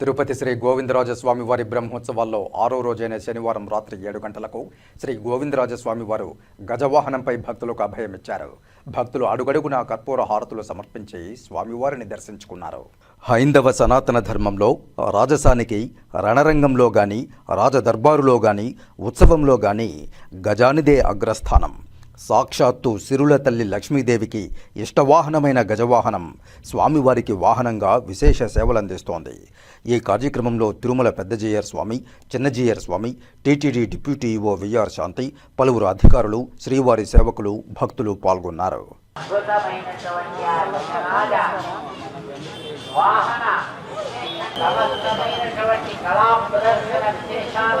తిరుపతి శ్రీ గోవిందరాజస్వామి వారి బ్రహ్మోత్సవాల్లో ఆరో రోజైన శనివారం రాత్రి ఏడు గంటలకు శ్రీ గోవిందరాజస్వామి వారు గజవాహనంపై భక్తులకు అభయమిచ్చారు. భక్తులు అడుగడుగునా కర్పూర హారతులు సమర్పించి స్వామివారిని దర్శించుకున్నారు. హైందవ సనాతన ధర్మంలో రాజసానికి రణరంగంలో గాని రాజదర్బారులో గాని ఉత్సవంలో గాని గజానిదే అగ్రస్థానం. సాక్షాత్తు సిరుల తల్లి లక్ష్మీదేవికి ఇష్టవాహనమైన గజవాహనం స్వామివారికి వాహనంగా విశేష సేవలందిస్తోంది. ఈ కార్యక్రమంలో Tirumala Peddajeeyar Swami Chinnajeeyar Swami TTD deputy EO VR Shanti పలువురు అధికారులు శ్రీవారి సేవకులు భక్తులు పాల్గొన్నారు. వాహన కళా ప్రదర్శన విశేషాల